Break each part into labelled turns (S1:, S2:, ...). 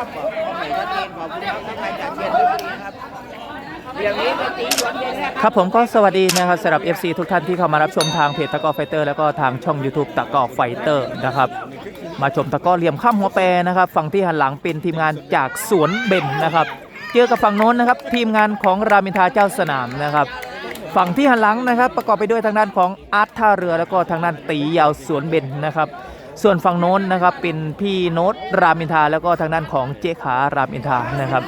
S1: ครับขอบคุณชัดเจนขอบคุณครับทักทาจากเชียร์ทุกทีครับเรื่องนี้ตีหวนเย็นนะครับ
S2: ครับผมก็สวัสดีนะครับสำหรับ FC ทุกท่านที่เข้ามารับชมทางเพจตะกอไฟเตอร์ แล้วก็ทางช่อง YouTube ตะกอไฟเตอร์นะครับ มาชมตะกอเหลี่ยมข้ามหัวแปรนะครับ ฝั่งที่หันหลังเป็นทีมงานจากสวนเบนนะครับ เจอกับฝั่งโน้นนะครับ ทีมงานของรามินทาเจ้าสนามนะครับ ฝั่งที่หันหลังนะครับ ประกอบไปด้วยทางด้านของอาร์ตท่าเรือแล้วก็ทางด้านตียาวสวนเบนนะครับ ส่วนฝั่งโน้นนะครับเป็นพี่โน้ตรามินทาแล้วก็ทางด้านของเจ๊ขารามอินทานะครับ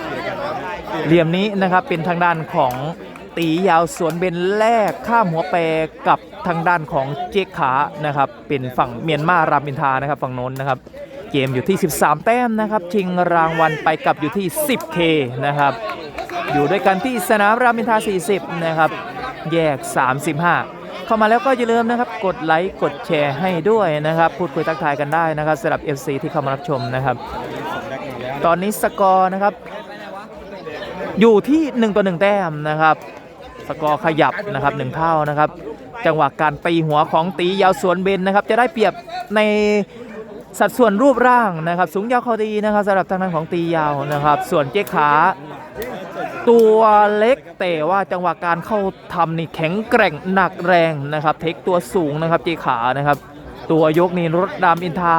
S2: เหลี่ยมนี้นะครับเป็นทางด้านของตียาวสวนเบนแลกข้ามหัวแปรกับทางด้านของเจ๊ขานะครับเป็นฝั่งเมียนมารามอินทานะครับฝั่งโน้นนะครับเกมอยู่ที่ 13 แต้มนะครับชิงรางวัลไปกับอยู่ที่ 10K นะครับอยู่ด้วยกันที่สนามรามอินทา 40 นะครับ แยก 35 เข้ามาแล้วก็อย่าลืมนะครับ กดไลค์กดแชร์ให้ด้วยนะครับ พูดคุยทักทายกันได้นะครับสำหรับ FC ที่เข้ามารับชมนะครับ ตอนนี้สกอร์นะครับ อยู่ที่ 1 ต่อ 1 แต้มนะครับ สกอร์ขยับนะครับ1เท่านะครับ จังหวะการตีหัวของตียาวสวนเบนนะครับ จะได้เปรียบในสัดส่วนรูปร่างนะครับ สูงยาวเขาดีนะครับสำหรับทางด้านของตียาวนะครับ ส่วนเจ๊ขา ตัวเล็กแต่ว่าจังหวะการเข้าทำนี่แข็งแกร่งหนักแรงนะครับ เทคตัวสูงนะครับเจขานะครับ ตัวยกนี่รถดำอินทา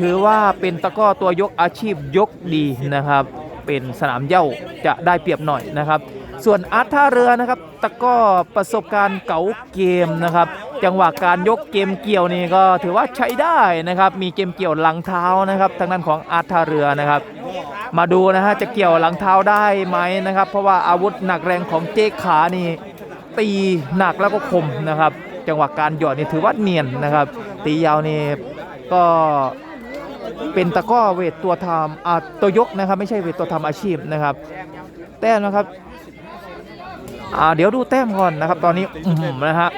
S2: ถือว่าเป็นตะก้อตัวยกอาชีพยกดีนะครับ เป็นสนามเย้าจะได้เปรียบหน่อยนะครับ ส่วนอาร์ท่าเรือนะครับตะก้อประสบการณ์เก๋าเกมนะครับ จังหวะการยกเกมเกี่ยวนี่ก็ถือว่าใช้ได้นะครับ มีเกมเกี่ยวหลังเท้านะครับทางด้านของอาร์ท่าเรือนะครับ มาดูนะฮะจะเกี่ยวหลังเท้าได้ไหมนะครับ เพราะว่าอาวุธหนักแรงของเจ๊ขานี่ตีหนักแล้วก็คมนะครับ จังหวะการหยอดนี่ถือว่าเนียนนะครับ ตียาวนี่ก็เป็นตะก้อเวทตัวทำอาตัวยกนะครับ ไม่ใช่เวทตัวทำอาชีพนะครับ แต้มนะครับอ่าเดี๋ยวดูแต้มก่อนนะครับ ตอนนี้อืมนะฮะ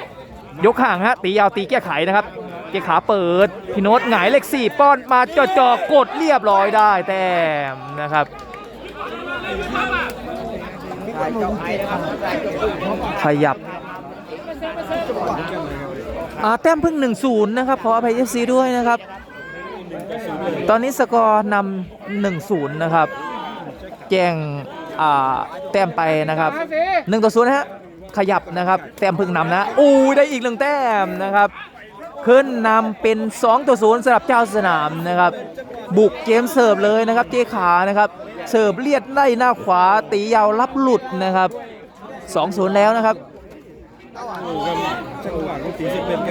S2: ยกห่างฮะตียาวตีแก้ไขนะครับ เจขาเปิดพี่โน้ตหงายเลขสี่ป้อนมาจ่อจอกดเรียบร้อยได้แต้มนะครับขยับอ่าแต้มเพิ่ง1-0นะครับขออภัยเอฟซีด้วยนะครับ ตอนนี้สกอร์นำ1-0นย์นะครับ แจ้งอ่าแต้มไปนะครับ1ต่อ0นะฮะขยับนะครับ แต้มเพิ่งนำนะอู้ได้อีกหนึ่งแต้มนะครับ ขึ้นนำเป็น 2 ต่อ0สำหรับเจ้าสนามนะครับ บุกเกมเสิร์ฟเลยนะครับเจขานะครับ เสิร์ฟเลียดได้หน้าขวาตียาวรับหลุดนะครับ 2-0 แล้วนะครับ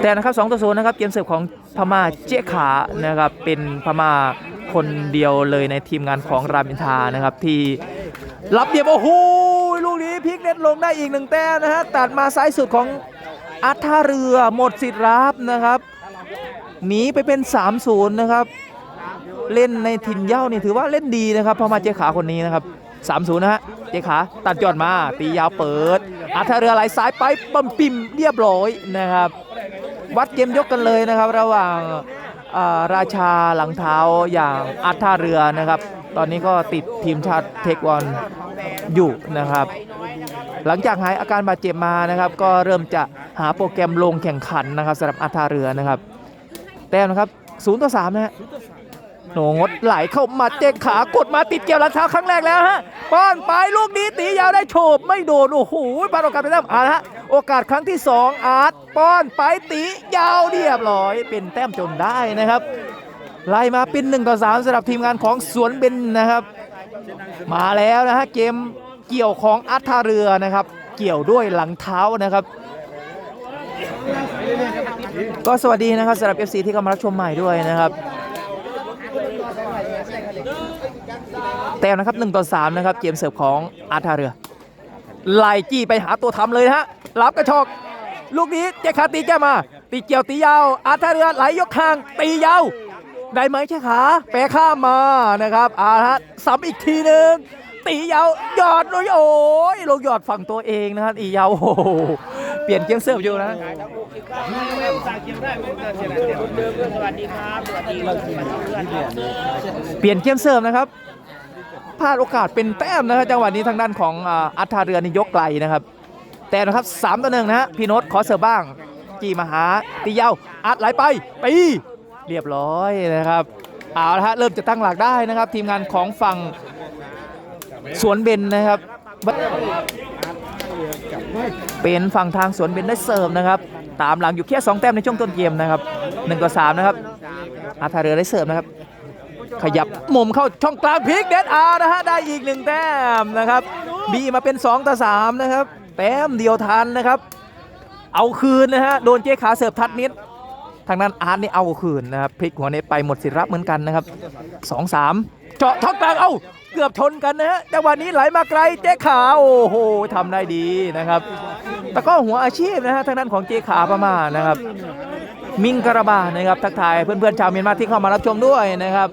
S2: แต่นะครับ2ต่อ0นะครับเกมเสิร์ฟของพม่าเจขานะครับเป็นพม่าคนเดียวเลยในทีมงานของรามอินทานะครับที่รับเดียบโอ้โหลูกนี้พลิกเน็ตลงได้อีกหนึ่งแต้มนะฮะตัดมาซ้ายสุดของ อัท่าเรือหมดสิทธิ์รับนะครับหนีไปเป็น3-0นะครับ เล่นในถิ่นเย้านี่ถือว่าเล่นดีนะครับพม่าเจขาคนนี้นะครับ3-0นะฮะเจขาตัดยอดมาตียาวเปิด อัธเรือไหลซ้ายไปปั๊มปิ่มเรียบร้อยนะครับ วัดเกมยกกันเลยนะครับ ระหว่างาราชาหลังเท้าอย่างอัธเรือนะครับ ตอนนี้ก็ติดทีมชาติเทควันอยู่นะครับ หลังจากหายอาการบาดเจ็บมานะครับ ก็เริ่มจะหาโปรแกรมลงแข่งขันนะครับสำหรับอัธเรือนะครับ แต้มนะครับ0ต่อ3นะฮะโหนงดไหลเข้ามาเจ๊ขากดมาติดเกี่ยวลังเท้าครั้งแรกแล้วฮะป้อนไปลูกนี้ตียาวได้โฉบไม่โดนโอ้โหปาโอกาสไปแล้วอ่าฮะโอกาสครั้งที่ 2 อาร์ตป้อนไปตียาวเรียบร้อย เป็นแต้มจนได้นะครับไล่มาเป็น1ต่อ3สำหรับทีมงานของสวนเบนนะครับ มาแล้วนะฮะเกม เกี่ยวของอัธเรือนะครับ เกี่ยวด้วยหลังเท้านะครับ ก็สวัสดีนะครับสำหรับ FC ที่เข้ามารับชมใหม่ด้วยนะครับแต้มนะครับ1ต่อ3นะครับเกมเสิร์ฟของอาร์ตท่าเรือไล่จี้ไปหาตัวทำเลยนะฮะรับกระชอกลูกนี้เจ๊ขาตีแก้มา ตีเกี่ยวตียาว อาร์ตท่าเรือไหลยกห่างตียาวได้ไหมเจ๊ขาแปรข้ามมานะครับอาฮะซ้ำอีกทีหนึ่ง ตียาวหยอดเลยโอ้ยลงหยอดฝั่งตัวเองนะครับตียาวโอ้โหเปลี่ยนเกมเสิร์ฟอยู่นะ
S1: สวัสดีครับสวัสดีเพื่อนครับ
S2: เปลี่ยนเกมเสิร์ฟนะครับพลาดโอกาสเป็นแต้มนะครับจังหวะนี้ทางด้านของอาธาเรือนี่ยกไกลนะครับ แต่นะครับ3ต่อหนึ่งนะฮะพี่โนตขอเสิร์ฟบ้างจีมาหาตียาวอัดไหลไปตีเรียบร้อยนะครับเอาละฮะเริ่มจะตั้งหลักได้นะครับ ทีมงานของฝั่ง สวนเบนนะครับ เป็นฝั่งทางสวนเบนได้เสิร์ฟนะครับ ตามหลังอยู่แค่2แต้มในช่วงต้นเกมนะครับ1ต่อ3นะครับอาทาเรือได้เสิร์ฟนะครับ ขยับมุมเข้าช่องกลางพลิกเดดอานะฮะได้อีกหนึ่งแต้มนะครับบีมาเป็น 2 ต่อ 3 นะครับ แต้มเดียวทันนะครับ เอาคืนนะฮะโดนเจ๊ขาเสิร์ฟทัดนิดทางนั้นอาร์ตนี่เอาคืนนะครับพลิกหัวเน็ตไปหมดสิรับเหมือนกันนะครับ 2 3 เจาะช่องกลางเอ้า เกือบชนกันนะฮะจังหวะนี้ไหลมาไกลเจ๊ขาโอ้โหทำได้ดีนะครับแต่ก็หัวอาชีพนะฮะทางด้านของเจ๊ขาประมาณนะครับ มิงกระบานะครับทักทายเพื่อนๆชาวเมียนมาที่เข้ามารับชมด้วยนะครับ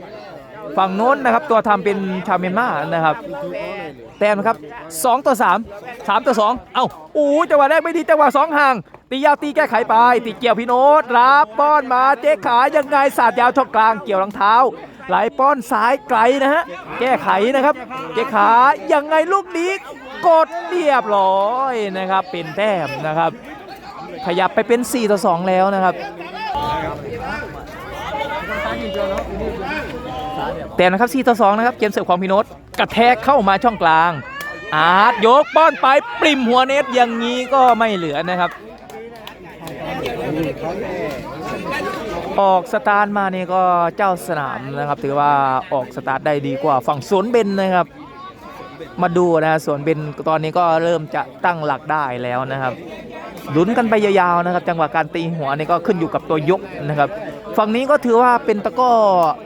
S2: ฝั่งโน้นนะครับตัวทำเป็นชาวเมียนมานะครับ แต้มนะครับ 2 ต่อ 3 3 ต่อ 2 เอ้าโอ้จังหวะแรกไม่ดีจังหวะ2ห่าง ตียาวตีแก้ไขไปตีเกี่ยวพี่โน้ตรับป้อนมาเจ๊ขายังไงสาดยาวช่องกลางเกี่ยวรองเท้า ไหลป้อนซ้ายไกลนะฮะแก้ไขนะครับ เจ๊ขายังไงลูกนี้กดเรียบร้อยนะครับ เป็นแต้มนะครับ ขยับไปเป็น 4 ต่อ 2 แล้วนะครับแต่นะครับ 4 ต่อ 2 นะครับ เกมเสิร์ฟของพี่โน้ตกระแทกเข้ามาช่องกลาง อาร์ตยกป้อนไปปริมหัวเน็ตอย่างนี้ก็ไม่เหลือนะครับ ออกสตาร์ทมานี่ก็เจ้าสนามนะครับ ถือว่าออกสตาร์ทได้ดีกว่าฝั่งสวนเบนนะครับ มาดูนะสวนเบนตอนนี้ก็เริ่มจะตั้งหลักได้แล้วนะครับลุ้นกันไปยาวๆนะครับ จังหวะการตีหัวนี่ก็ขึ้นอยู่กับตัวยกนะครับ ฝั่งนี้ก็ถือว่าเป็นตะก้อ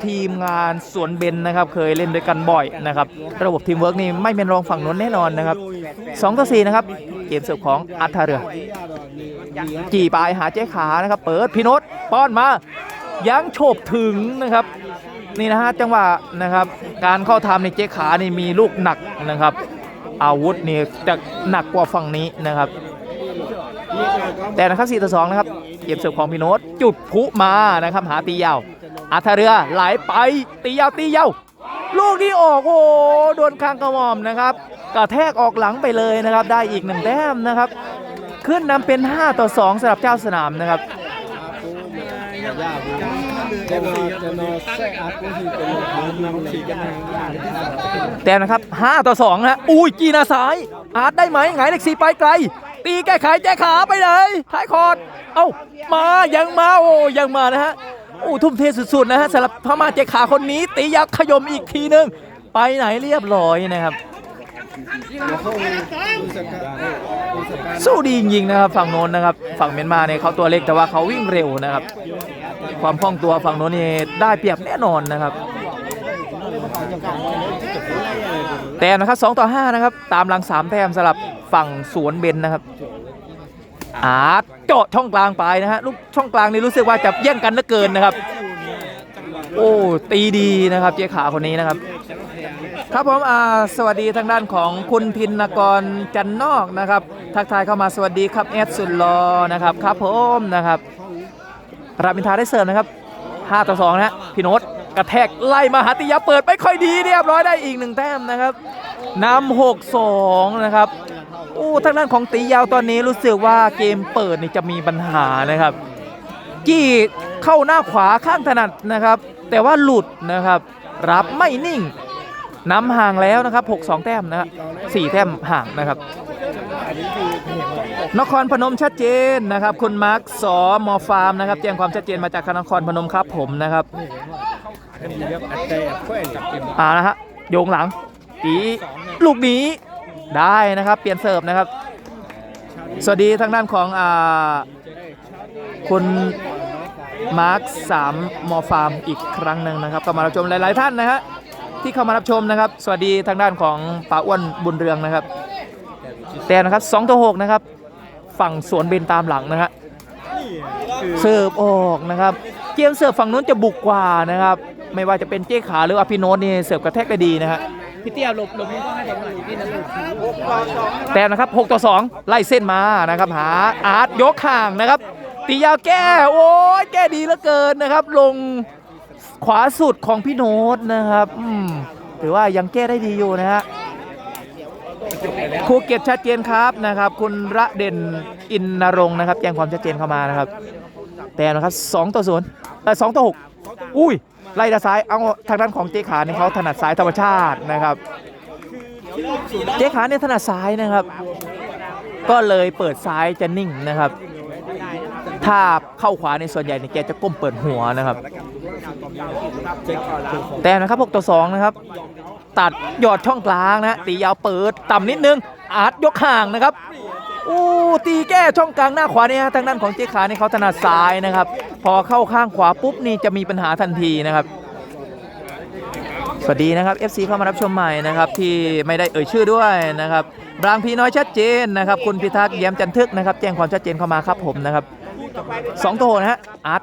S2: ทีมงานสวนเบนนะครับ เคยเล่นด้วยกันบ่อยนะครับ ระบบทีมเวิร์กนี่ไม่เป็นรองฝั่งนู้นแน่นอนนะครับ2ต่อ4นะครับ เกมเสิร์ฟของอัธเรือจีปลายหาเจ๊ขานะครับ เปิดพี่นตป้อนมา ยังโฉบถึงนะครับ นี่นะฮะจังหวะนะครับ การเข้าทำในเจ๊ขานี่มีลูกหนักนะครับ อาวุธนี่จะหนักกว่าฝั่งนี้นะครับ แต่นะครับ4ต่อ2นะครับเกมเสิร์ฟของพี่น้ตจุดพุมานะครับ หาตียาวอาทาเรือไหลไปตียาวตียาวลูกนี้ออกโอ้โดนคางกระหม่อมนะครับ กระแทกออกหลังไปเลยนะครับ ได้อีกหนึ่งแต้มนะครับ ขึ้นนำเป็น 5 ต่อ 2สำหรับเจ้าสนามนะครับ แต่นะครับ 5 ต่อ 2 นะอุ้ยกีนาซ้าย อาร์ตได้ไหมหงายเล็กสีไปไกล ตีแก้ไขแจ้ขาไปเลยท้ายคอร์ดเอ้ามายังมาโอ้ยังมานะฮะโอ้ทุ่มเทสุดๆนะฮะสำหรับพม่าเจขาคนนี้ตียักษ์ขยมอีกทีนึง ไปไหนเรียบร้อยนะครับ สู้ดีจริงๆนะครับ ฝั่งโน้นนะครับ ฝั่งเมียนมาเนี่ยเขาตัวเล็กแต่ว่าเขาวิ่งเร็วนะครับ ความคล่องตัวฝั่งโน้นนี่ได้เปรียบแน่นอนนะครับ แต้มนะครับ2ต่อ5นะครับ ตามหลัง 3 แต้มสำหรับฝั่งสวนเบนนะครับอาร์ตเจาะช่องกลางไปนะฮะลูกช่องกลางนี่รู้สึกว่าจะแย่งกันเหลือเกินนะครับ โอ้ตีดีนะครับเจ๊ขาคนนี้นะครับ ครับผมอ่าสวัสดีทางด้านของคุณธินกรจันนอกนะครับ ทักทายเข้ามาสวัสดีครับเอสสุดรอนะครับครับผมนะครับรามินทาได้เสริมนะครับ 5 ต่อ 2 นะฮะพี่โน้ตกระแทกไล่มาหาติยาเปิดไม่ค่อยดีเรียบร้อยได้อีกหนึ่งแต้มนะครับนำ6 2 นะครับโอ้ทางด้านของตียาวตอนนี้รู้สึกว่าเกมเปิดนี่จะมีปัญหานะครับจี้เข้าหน้าขวาข้างถนัดนะครับ แต่ว่าหลุดนะครับ รับไม่นิ่ง นำห่างแล้วนะครับ 6 2 แต้มนะครับ4แต้มห่างนะครับ นครพนมชัดเจนนะครับ คุณมาร์คสอมอฟาร์มนะครับ แจ้งความชัดเจนมาจากนครพนมครับผมนะครับอ่านะฮะโยงหลังตีลูกนี้ได้นะครับ เปลี่ยนเสิร์ฟนะครับ สวัสดีทางด้านของอ่าคุณมาร์คสามมอฟาร์มอีกครั้งหนึ่งนะครับก็มารับชมหลาย ๆ ท่านนะฮะ ที่เข้ามารับชมนะครับ สวัสดีทางด้านของป้าอ้วนบุญเรืองนะครับ แต่นะครับ2ต่อ6นะครับ ฝั่งสวนเบนตามหลังนะฮะเสิร์ฟออกนะครับ เกมเสิร์ฟฝั่งนู้นจะบุกกว่านะครับ ไม่ว่าจะเป็นเจ๊ขาหรืออภิโนตนี่เสิร์ฟกระแทกได้ดีนะฮะ
S3: พี่เตี้ยหลบหลบนี้ก็ให้ผมหน่อยพี่นะลูก
S2: แต่นะครับ 6 ต่อ 2 ไล่เส้นมานะครับ หาอาร์ตยกห่างนะครับ ตียาวแก้ โอ้ยแก้ดีเหลือเกินนะครับ ลง ขวาสุดของพี่โน้ตนะครับอืมถือว่ายังแก้ได้ดีอยู่นะฮะครูเกียรติชัดเจนครับนะครับ คุณระเด่นอินนรงค์นะครับแจ้งความชัดเจนเข้ามานะครับ แต่นะครับ2ต่อ0เออ2ต่อ6อุ้ยไล่ด้านซ้ายเอาทางด้านของเจ๊ขาเนี่ยเขาถนัดซ้ายธรรมชาตินะครับ เจ๊ขาเนี่ยถนัดซ้ายนะครับ ก็เลยเปิดซ้ายจะนิ่งนะครับ ถ้าเข้าขวาในส่วนใหญ่เนี่ยแกจะก้มเปิดหัวนะครับ แต่นะครับ6ต่อ2นะครับ ตัดหยอดช่องกลางนะตียาวเปิดต่ำนิดนึงอาร์ตยกห่างนะครับโอ้ตีแก้ช่องกลางหน้าขวาเนี่ยทางด้านของเจ๊ขาเนี่ยเขาถนัดซ้ายนะครับ พอเข้าข้างขวาปุ๊บนี่จะมีปัญหาทันทีนะครับสวัสดีนะครับ FC เข้ามารับชมใหม่นะครับที่ไม่ได้เอ่ยชื่อด้วยนะครับบางพีน้อยชัดเจนนะครับ คุณพิทักษ์แย้มจันทึกนะครับ แจ้งความชัดเจนเข้ามาครับผมนะครับ สองโตนะฮะอาร์ต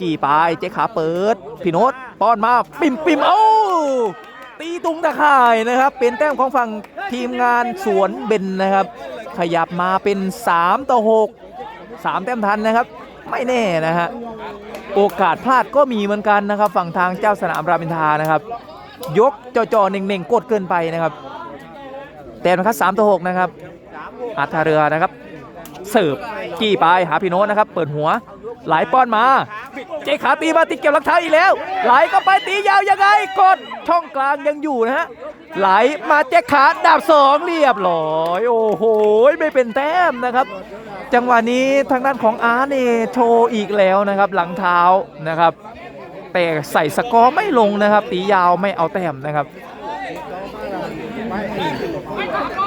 S2: กี่ปลายเจ๊ขาเปิด พี่โนตป้อนมาปิ่มปิมเอ้าตีตุงตะข่ายนะครับ เป็นแต้มของฝั่งทีมงานสวนเบนนะครับ ขยับมาเป็น 3 ต่อ 6 3 แต้มทันนะครับ ไม่แน่นะฮะโอกาสพลาดก็มีเหมือนกันนะครับ ฝั่งทางเจ้าสนามรามินทานะครับ ยกจ่อๆเน่งๆกดเกินไปนะครับ แต้มนะครับ3ต่อ6นะครับอาทาเรือนะครับ เสิร์ฟจี้ไปหาพี่โน้ตนะครับ เปิดหัวไหลป้อนมา เจขาตีมาติดเก็บหลักเท้าอีกแล้ว ไหลก็ไปตียาวยังไงกดช่องกลางยังอยู่นะฮะไหลมาเจขาดาบสองเรียบร้อยโอ้โหไม่เป็นแต้มนะครับ จังหวะนี้ทางด้านของอาร์เนโชว์อีกแล้วนะครับ หลังเท้านะครับ แต่ใส่สกอร์ไม่ลงนะครับ ตียาวไม่เอาแต้มนะครับ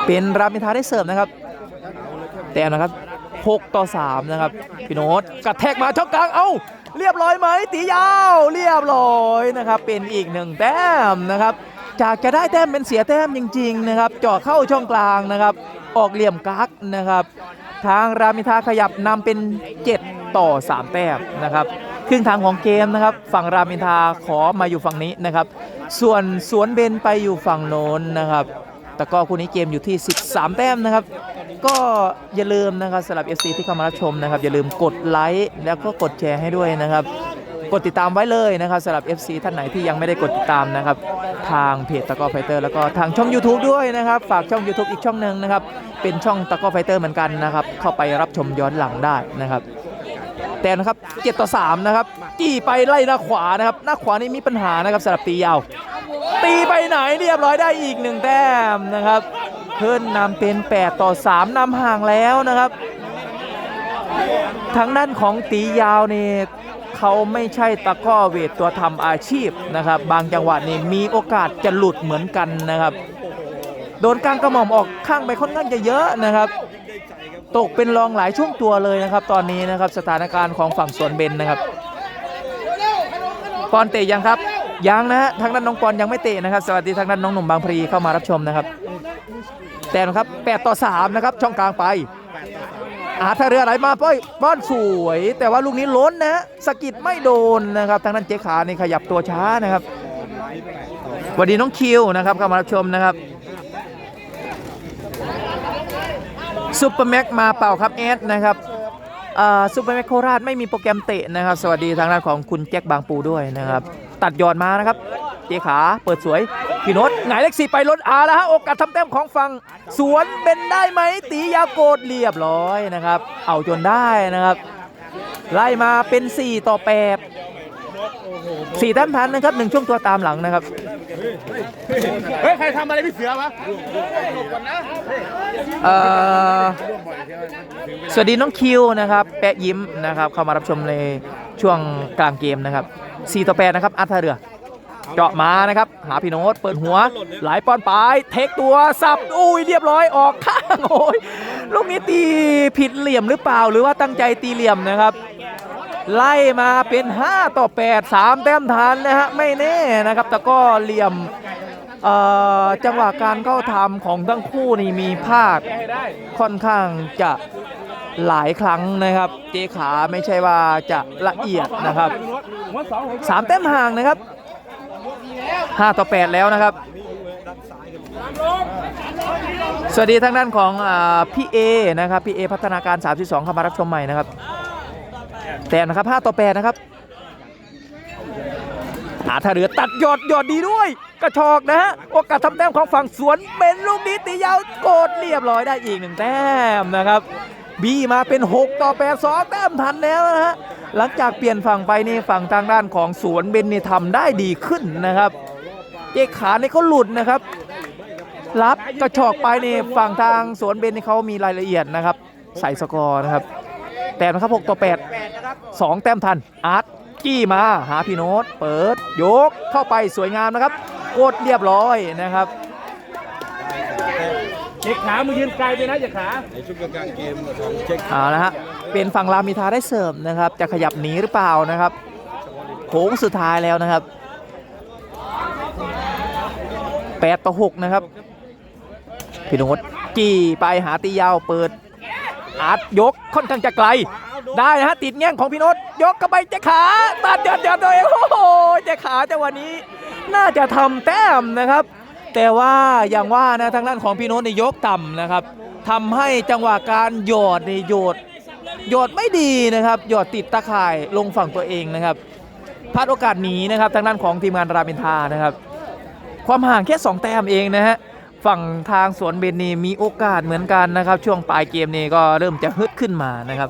S2: เป็นรามินทาได้เสิร์ฟนะครับ แต้มนะครับ 6 ต่อ 3 นะครับ พี่โน้ตกระแทกมาช่องกลาง เอ้า เรียบร้อยไหมตียาว เรียบร้อยนะครับ เป็นอีกหนึ่งแต้มนะครับ จากจะได้แต้มเป็นเสียแต้มจริง ๆ นะครับเจาะเข้าช่องกลางนะครับ ออกเหลี่ยมกักนะครับ ทางรามินทาขยับนำเป็น 7 ต่อ 3 แต้มนะครับครึ่งทางของเกมนะครับ ฝั่งรามินทาขอมาอยู่ฝั่งนี้นะครับ ส่วนสวนเบนไปอยู่ฝั่งโน้นนะครับ แต่ก็คู่นี้เกมอยู่ที่ 13 แต้มนะครับ ก็อย่าลืมนะครับสำหรับ FC ที่เข้ามารับชมนะครับ อย่าลืมกดไลค์แล้วก็กดแชร์ให้ด้วยนะครับ กดติดตามไว้เลยนะครับสำหรับ FC ท่านไหนที่ยังไม่ได้กดติดตามนะครับ ทางเพจตะกอไฟเตอร์แล้วก็ทางช่อง YouTube ด้วยนะครับ ฝากช่อง YouTube อีกช่องหนึ่งนะครับ เป็นช่องตะกอไฟเตอร์เหมือนกันนะครับ เข้าไปรับชมย้อนหลังได้นะครับ แต่นะครับ7ต่อ3นะครับจี้ไปไล่หน้าขวานะครับหน้าขวานี่มีปัญหานะครับสำหรับตียาว ตีไปไหนเรียบร้อยได้อีกหนึ่งแต้มนะครับ เพิ่นนำเป็น 8 ต่อ 3นำห่างแล้วนะครับ ทางด้านของตียาวนี่เขาไม่ใช่ตะก้อเวทตัวทำอาชีพนะครับ บางจังหวะนี่มีโอกาสจะหลุดเหมือนกันนะครับ โดนกลางกระหม่อมออกข้างไปค่อนข้างจะเยอะนะครับ ตกเป็นรองหลายช่วงตัวเลยนะครับ ตอนนี้นะครับสถานการณ์ของฝั่งสวนเบนนะครับปอนเตะยังครับ ยังนะฮะทางด้านน้องปอนยังไม่เตะนะครับ สวัสดีทางด้านน้องหนุ่มบางพลีเข้ามารับชมนะครับ แต่นะครับ8ต่อ3นะครับช่องกลางไปอาท่าเรือไหลมาป้อยป้อนสวย แต่ว่าลูกนี้ล้นนะสกิดไม่โดนนะครับ ทางด้านเจ๊ขานี่ขยับตัวช้านะครับสวัสดีน้องคิวนะครับเข้ามารับชมนะครับซุปเปอร์แม็กมาเป่าครับเอสนะครับอ่าซุปเปอร์แม็กโคราชไม่มีโปรแกรมเตะนะครับ สวัสดีทางด้านของคุณแจ็คบางปูด้วยนะครับ ตัดยอดมานะครับ เจ๊ขาเปิดสวยพี่โนตหงายเลขสี่ไปรถอาแล้วฮะโอกาสทำแต้มของฝั่งสวนเป็นได้ไหมตียาโกดเรียบร้อยนะครับ เอาจนได้นะครับ ไล่มาเป็น 4 ต่อ8 4แต้มทันนะครับหนึ่งช่วงตัวตามหลังนะครับ
S3: เฮ้ย ใครทำอะไรพี่เสือวะ
S2: เอ่อสวัสดีน้องคิวนะครับ แปะยิ้มนะครับ เข้ามารับชมในช่วงกลางเกมนะครับ 4 ต่อ8นะครับอาร์ตท่าเรือ เจาะมานะครับ หาพี่โน้ตเปิดหัว หลายปอนปลาย เทคตัวสับอุ้ยเรียบร้อยออกข้างโอ้ยลูกนี้ตีผิดเหลี่ยมหรือเปล่าหรือว่าตั้งใจตีเหลี่ยมนะครับ ไล่มาเป็น 5 ต่อ 8 3 แต้มทันนะฮะไม่แน่นะครับแต่ก็เหลี่ยมจังหวะการเข้าทำของทั้งคู่นี่มีพลาดค่อนข้างจะหลายครั้งนะครับ เจขาไม่ใช่ว่าจะละเอียดนะครับ สามแต้มห่างนะครับ5ต่อ8แล้วนะครับ สวัสดีทางด้านของอพี่เอนะครับพี่เอพัฒนาการ 32เข้ามารับชมใหม่นะครับแต่นะครับ5ต่อ8นะครับอาท่าเรือตัดยอดยอดดีด้วย กระชอกนะฮะโอกาสทำแต้มของฝั่งสวนเป็นลูกนี้ตียาวโกดเรียบร้อยได้อีกหนึ่งแต้มนะครับ บีมาเป็น 6 ต่อ8 2แต้มทันแล้วนะฮะ หลังจากเปลี่ยนฝั่งไปนี่ฝั่งทางด้านของสวนเบนนี่ทำได้ดีขึ้นนะครับ เจขานี่เขาหลุดนะครับ รับกระชอกไปนี่ฝั่งทางสวนเบนนี่เขามีรายละเอียดนะครับ ใส่สกอร์นะครับ แต้มนะครับ6ต่อ8 2 แต้มทันอาร์ตจี้มาหาพี่โน้ตเปิด ยกเข้าไปสวยงามนะครับกดเรียบร้อยนะครับ
S3: เช็คขามึงยืนไกลไปนะอย่าขา
S4: ในช่วงกลางเกมของเช็ค
S2: เอาละฮะเป็นฝั่งรามิทาได้เสริมนะครับ จะขยับหนีหรือเปล่านะครับโค้งสุดท้ายแล้วนะครับ8ต่อ6นะครับพี่โน้ตจี้ไปหาตียาวเปิดอาร์ตยกค่อนข้างจะไกล ได้นะฮะติดแง่งของพี่โน้ตยกเข้าไปเจ๊ขาตัดเดือดเดือดตัวเองโอ้โหเจ๊ขาจังหวะนี้ น่าจะทำแต้มนะครับ แต่ว่าอย่างว่านะทางด้านของพี่โน้ตในยยกต่ำนะครับทำให้จังหวะการหยอดในยโยดหยดไม่ดีนะครับหยอดติดตะข่ายลงฝั่งตัวเองนะครับพลาดโอกาสหนีนะครับทางด้านของทีมงานรามินทานะครับ ความห่างแค่ 2 แต้มเองนะฮะฝั่งทางสวนเบนนีมีโอกาสเหมือนกันนะครับ ช่วงปลายเกมนี้ก็เริ่มจะฮึดขึ้นมานะครับ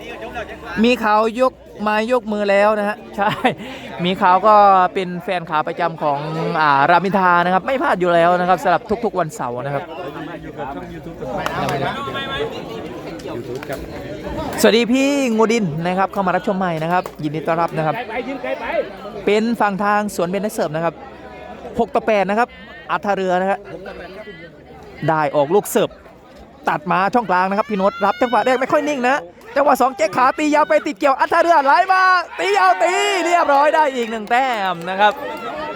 S2: มีเขายก ม้ยกมือแล้วนะฮะใช่ มีเขาวก็เป็นแฟนขาประจำของอ่ารามอินทรานะครับ ไม่พลาดอยู่แล้วนะครับสำหรับทุกๆวันเสาร์นะครับ สวัสดีพี่งูดินนะครับเข้ามารับชมใหม่นะครับ ยินดีต้อนรับนะครับ
S3: ไกลไปยืนไกลไป
S2: เป็นฝั่งทางสวนเบนได้เสิร์ฟนะครับ6ต่อ8นะครับอัธเรือนะครับได้ออกลูกเสิร์ฟตัดมาช่องกลางนะครับพี่โนตรับจังหวะแรกไม่ค่อยนิ่งนะ จังหวะสองเจ๊ขาตียาวไปติดเกี่ยวอัธเรือไหลมาตียาวตีเรียบร้อยได้อีกหนึ่งแต้มนะครับ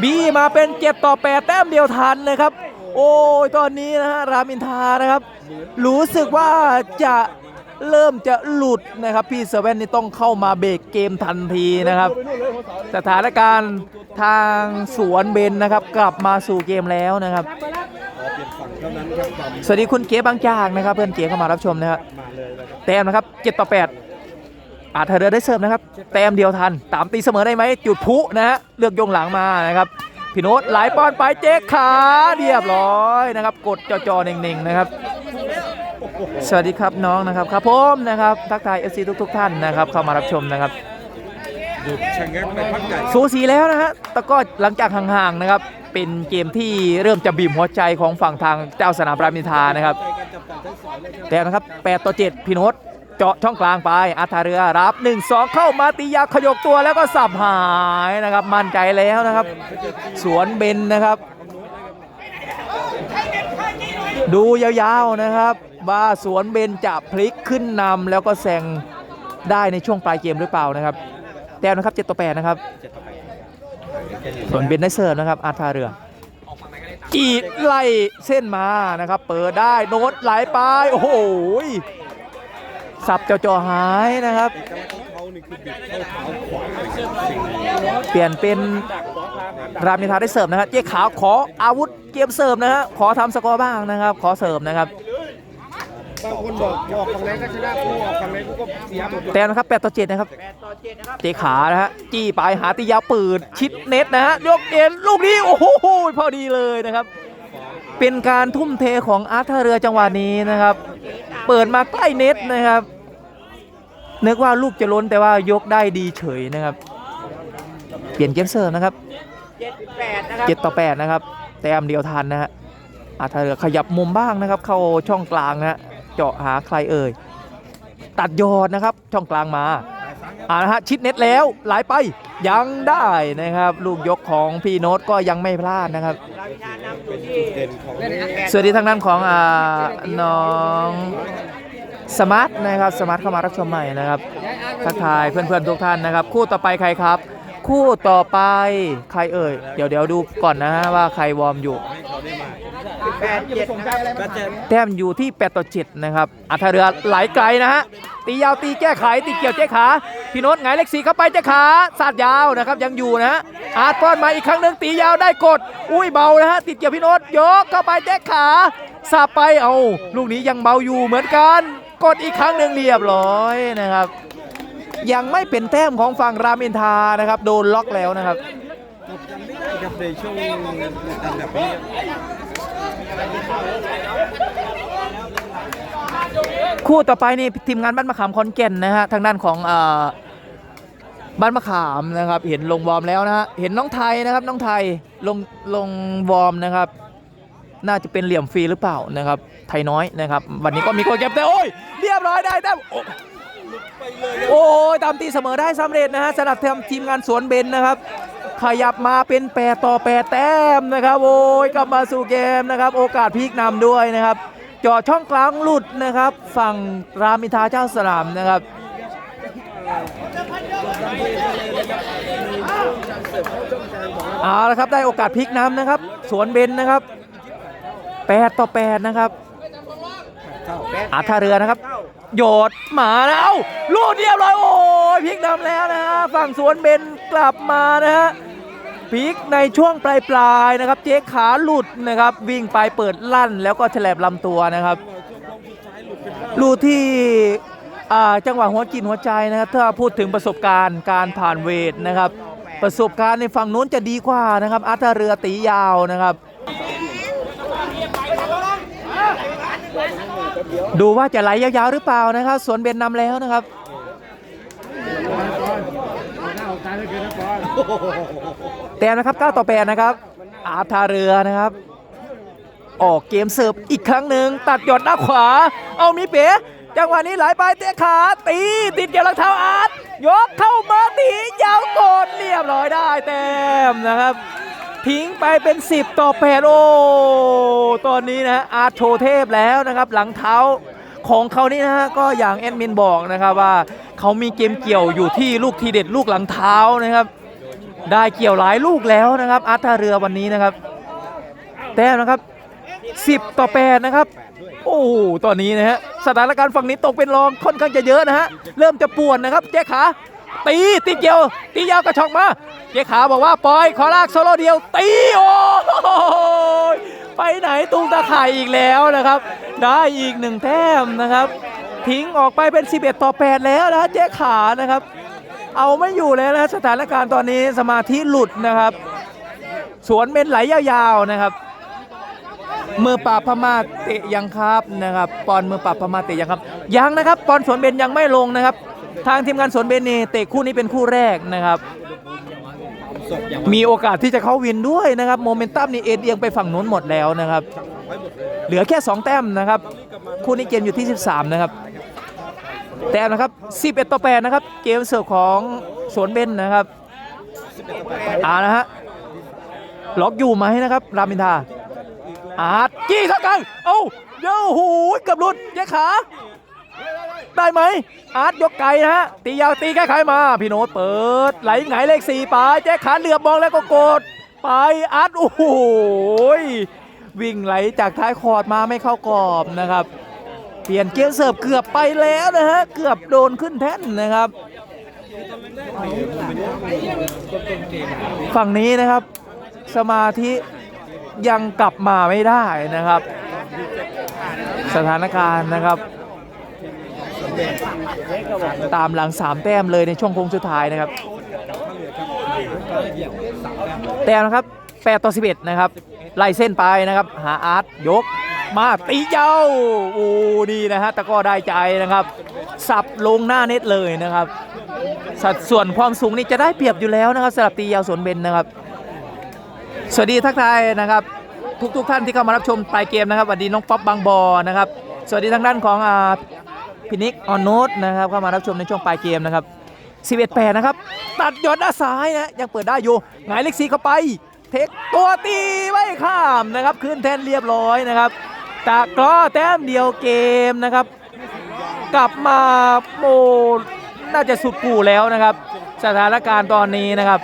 S2: บีมาเป็นเจ็ดต่อแปดแต้มเดียวทันนะครับ โอ้ยตอนนี้นะฮะรามินทานะครับ รู้สึกว่าจะ เริ่มจะหลุดนะครับพี่เซเว่นนี่ต้องเข้ามาเบรกเกมทันทีนะครับสถานการณ์ทางสวนเบนนะครับ กลับมาสู่เกมแล้วนะครับสวัสดีคุณเก๋บางจากนะครับ เพื่อนเก๋เข้ามารับชมนะครับ
S4: มาเลยนะครับ
S2: แต้มนะครับ7ต่อ8อาจเธอเรือได้เสิร์ฟนะครับแต้มเดียวทันตามตีเสมอได้ไหมจุดพุนะฮะเลือกโยงหลังมานะครับพี่โน้ตไหลป้อนไปเจ๊ขาเรียบร้อยนะครับ กดจอๆเน่งๆนะครับ สวัสดีครับน้องนะครับครับผมนะครับทักทาย FC ทุก ๆ ท่านนะครับ เข้ามารับชมนะครับ
S4: หยุดชะงักไปพักใหญ่
S2: สูสีแล้วนะฮะแต่ก็หลังจากห่างๆนะครับ เป็นเกมที่เริ่มจะบีบหัวใจของฝั่งทางเจ้าสนามรามอินทรานะครับ
S4: แต่ทั้งสองเลยครับ
S2: แต่นะครับ8ต่อ7พี่โน้ตเจาะช่องกลางไปอาทาเรือรับ 1 2 เข้ามาตียาขยกตัวแล้วก็สับหายนะครับ มั่นใจแล้วนะครับ สวนเบนนะครับ ดูยาวๆนะครับว่าสวนเบนจะพลิกขึ้นนำแล้วก็แซงได้ในช่วงปลายเกมหรือเปล่านะครับ แต้มนะครับ7ต่อ8นะครับส่วนเบนได้เสิร์ฟนะครับ อาทาเรือกีดไล่เส้นมานะครับ เปิดได้โน้ตไหลไปโอ้โหสับจ่อๆหายนะครับ
S4: เป
S2: ลี่ยนเป็นรามนิทาได้เสิร์ฟนะครับเจ๊ขาวขออาวุธเกมเสิร์ฟนะฮะขอทำสกอร์บ้างนะครับ ขอเสิร์ฟนะครับ
S4: บางคนบอกออกฝั่งไหนก็ชนะคู่ออกฝั่งไหนกูก็เสียหมด
S2: แต้มนะครับ8ต่อ7นะครับ
S1: 8ต่อ7นะครับ
S2: เจ๊ขานะฮะจี้ไปหาตียาวปืนชิดเน็ตนะฮะยกเอ็นลูกนี้โอ้โหพอดีเลยนะครับ เป็นการทุ่มเทของอาร์ทเรือจังหวะนี้นะครับ เปิดมาใกล้เน็ตนะครับ นึกว่าลูกจะล้นแต่ว่ายกได้ดีเฉยนะครับ เปลี่ยนเกมเสิร์ฟนะครับ
S1: 7 8นะครับ
S2: 7ต่อ8นะครับ แต้มเดียวทันนะฮะอาร์ตท่าเรือขยับมุมบ้างนะครับ เข้าช่องกลางนะฮะเจาะหาใครเอ่ย ตัดยอดนะครับ ช่องกลางมาอ่านะฮะชิดเน็ตแล้วไหลไปยังได้นะครับ ลูกยกของพี่โน้ตก็ยังไม่พลาดนะครับ
S1: รามินานำอยู่
S4: เป็น
S1: ที่
S4: จุดเด่นของ
S2: สวัสดีทางด้านของอ่าน้อง สมาร์ทนะครับสมาร์ทเข้ามารับชมใหม่นะครับทักทายเพื่อนๆทุกท่านนะครับ คู่ต่อไปใครครับ คู่ต่อไปใครเอ่ยเดี๋ยวเดี๋ยวดูก่อนนะฮะว่าใครวอร์มอยู่
S4: ให้เขาได้มา
S1: 8 7นะครับ
S4: ก็จะ
S2: แต้มอยู่ที่8ต่อ7นะครับอัธเรือไหลไกลนะฮะตียาวตีแก้ไขตีเกี่ยวเจ๊ขาพี่โน้ตหงเลขสี่เข้าไปเจ๊ขาสาดยาวนะครับยังอยู่นะฮะอาร์ตป้อนมาอีกครั้งหนึ่งตียาวได้กด อุ้ยเบานะฮะติดเกี่ยวพี่โน้ตยกเข้าไปเจ๊ขาสาบไปเอาลูกนี้ยังเบาอยู่เหมือนกัน กดอีกครั้งหนึ่งเรียบร้อยนะครับ ยังไม่เป็นแต้มของฝั่งรามอินทานะครับ โดนล็อกแล้วนะครับ
S4: ครับในช่วงอันดับนี้
S2: คู่ต่อไปนี่ทีมงานบ้านมะขามคอนแก่นนะฮะทางด้านของเอ่อบ้านมะขามนะครับ เห็นลงวอร์มแล้วนะฮะเห็นน้องไทยนะครับน้องไทยลงลงวอร์มนะครับ น่าจะเป็นเหลี่ยมฟรีหรือเปล่านะครับ ไทยน้อยนะครับ วันนี้ก็มีโกเก็บแต่โอ้ยเรียบร้อยได้แต้มโอ้โอ้ยตามตีเสมอได้สำเร็จนะฮะสำหรับทีมงานสวนเบนนะครับ ขยับมาเป็น8ต่อ8แต้มนะครับ โอ้ยกลับมาสู่เกมนะครับ โอกาสพลิกนำด้วยนะครับเจาะช่องกลางหลุดนะครับ ฝั่งรามอินทาเจ้าสนามนะครับเอาละครับได้โอกาสพลิกน้ำนะครับ สวนเบนนะครับ 8 ต่อ 8 นะครับ อาท่าเรือนะครับ โยดหมาแล้วเอ้าลูกเดียวเลยโอ้ยพลิกนำแล้วนะฮะฝั่งสวนเบนกลับมานะฮะพลิกในช่วงปลายปลายๆนะครับ เจ๊ขาหลุดนะครับ วิ่งไปเปิดลั่นแล้วก็ฉลบลำตัวนะครับลูกที่อ่าจังหวะหัวจิตหัวใจนะครับ ถ้าพูดถึงประสบการณ์การผ่านเวทนะครับ ประสบการณ์ในฝั่งนู้นจะดีกว่านะครับอาร์ตเรือตียาวนะครับ ดูว่าจะไหลยาวๆหรือเปล่านะครับ สวนเบนนำแล้วนะครับแต่นะครับ9ต่อ8นะครับ อาร์ตเรือนะครับ ออกเกมเสิร์ฟอีกครั้งหนึ่งตัดหยดหน้าขวา เอามีเป๋จังหวะนี้ไหลไปเตะขาตีติดเกี่ยวรองเท้าอาร์ตยกเข้ามาตียาวกดเรียบร้อยได้แต้มนะครับ ทิ้งไปเป็น 10 ต่อ8โอ้ตอนนี้นะอาร์โชเทพแล้วนะครับ หลังเท้าของเขานี่นะฮะก็อย่างแอดมินบอกนะครับว่าเขามีเกมเกี่ยวอยู่ที่ลูกทีเด็ดลูกหลังเท้านะครับ ได้เกี่ยวหลายลูกแล้วนะครับอาร์ตท่าเรือวันนี้นะครับ แต้มนะครับ 10 ต่อ8นะครับโอ้ตอนนี้นะฮะสถานการณ์ฝั่งนี้ตกเป็นรองค่อนข้างจะเยอะนะฮะเริ่มจะป่วนนะครับเจ๊ขา ตีตีเกี่ยว ตียาวกระชอกมา เจ๊ขาบอกว่าปล่อยขอลากโซโล่เดียว ตีโอ้ยไปไหนตุงตาข่ายอีกแล้วนะครับ ได้อีกหนึ่งแต้มนะครับ ทิ้งออกไปเป็น 11 ต่อ 8 แล้วนะเจ๊ขานะครับ เอาไม่อยู่แล้วนะสถานการณ์ตอนนี้สมาธิหลุดนะครับ สวนเป็นไหลยาวๆนะครับมือปราบพม่าเตะยังครับนะครับปอนมือปราบพม่าเตะยังครับยังนะครับปอนสวนเบนยังไม่ลงนะครับ ทางทีมงานสวนเบนนี่เตะคู่นี้เป็นคู่แรกนะครับ มีโอกาสที่จะเข้าวินด้วยนะครับโมเมนตัมนี่เอ็นเอียงไปฝั่งนู้นหมดแล้วนะครับ เหลือแค่ 2 แต้มนะครับ คู่นี้เกมอยู่ที่ 13 นะครับ แต้มนะครับ 11 ต่อ8นะครับ เกมเสิร์ฟของสวนเบนนะครับเอานะฮะล็อกอยู่ไหมนะครับรามินทาอาร์ตจี้เข้ากลางเอ้าเดี๋ยวหูกือบหลุดเจ๊ขา ได้ไหมอาร์ตยกไกลนะฮะตียาวตีแก้ไขมา พี่โน้ตเปิด ไหลไหงเลขสี่ไปเจ๊ขาเหลือบมองแล้วก็กด ไปอาร์ตโอ้โหวิ่งไหลจากท้ายคอร์ดมาไม่เข้ากรอบนะครับ เปลี่ยนเกมเสิร์ฟเกือบไปแล้วนะฮะเกือบโดนขึ้นแท่นนะครับ ฝั่งนี้นะครับสมาธิยังกลับมาไม่ได้นะครับ สถานการณ์นะครับ ตามหลัง3แต้มเลยในช่วงโค้งสุดท้ายนะครับ แต้มนะครับ8ต่อ11นะครับไล่เส้นไปนะครับ หาอาร์ตยกมาตีเย้าโอ้ดีนะฮะแต่ก็ได้ใจนะครับ สับลงหน้าเน็ตเลยนะครับ สัดส่วนความสูงนี่จะได้เปรียบอยู่แล้วนะครับสำหรับตียาวสวนเบนนะครับ สวัสดีทักทายนะครับ ทุกทุกๆท่านที่เข้ามารับชมปลายเกมนะครับสวัสดีน้องป๊อปบางบอนะครับ สวัสดีทางด้านของอ่า พินิกออนโนตนะครับเข้ามารับชมในช่วงปลายเกมนะครับ11 8นะครับตัดยอดด้านซ้ายนะยังเปิดได้อยู่หงายเล็กซีเข้าไป เทคตัวตีไม่ข้ามนะครับขึ้นแทนเรียบร้อยนะครับตะกร้อแต้มเดียวเกมนะครับ กลับมาโมน่าจะสุดกู่แล้วนะครับ สถานการณ์ตอนนี้นะครับ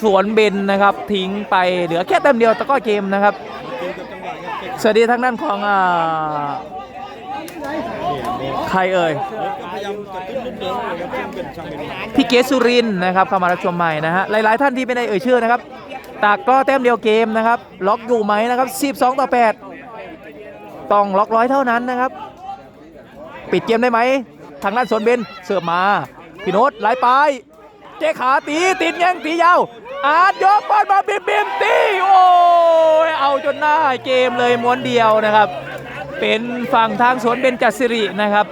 S2: สวนเบนนะครับทิ้งไปเหลือแค่แต้มเดียวตะกร้อเกมนะครับสวัสดีทางด้านของอ่า ใครเอ่ยพี่เกสุรินนะครับเข้ามารับชมใหม่นะฮะหลาย ๆ ท่านที่ไม่ได้เอ่ยชื่อนะครับตากก็แต้มเดียวเกมนะครับ ล็อกอยู่ไหมนะครับ12ต่อ8ต้องล็อกร้อยเท่านั้นนะครับ ปิดเกมได้ไหมทางด้านสวนเบนเสิร์ฟมาพี่โน้ตไหลไปเจ๊ขาตีติดแย่งตียาวอาร์ตยกบอลมาบิมบิมตีโอ้ยเอาจนหน้าเกมเลยม้วนเดียวนะครับ เป็นฝั่งทางสวนเบนจัดสิรินะครับ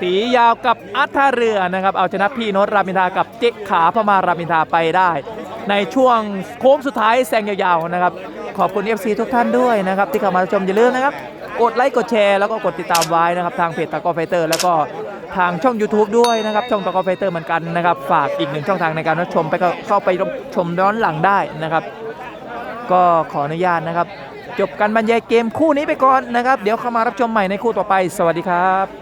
S2: ตียาวกับอัธเรือนะครับ เอาชนะพี่โนตรามินทากับเจ๊ขาพมารามินทาไปได้ ในช่วงโค้งสุดท้ายแซงยาวๆนะครับ ขอบคุณ FC ทุกท่านด้วยนะครับ ที่เข้ามาชมอย่าลืมนะครับ กดไลค์กดแชร์แล้วก็กดติดตามไว้นะครับ ทางเพจตะกอไฟเตอร์ แล้วก็ทางช่อง YouTube ด้วยนะครับ ช่องตะกอไฟเตอร์เหมือนกันนะครับ ฝากอีกหนึ่งช่องทางในการรับชมไปเข้าไปชมย้อนหลังได้นะครับ ก็ขออนุญาตนะครับ จบการบรรยายเกมคู่นี้ไปก่อนนะครับ เดี๋ยวเข้ามารับชมใหม่ในคู่ต่อไป สวัสดีครับ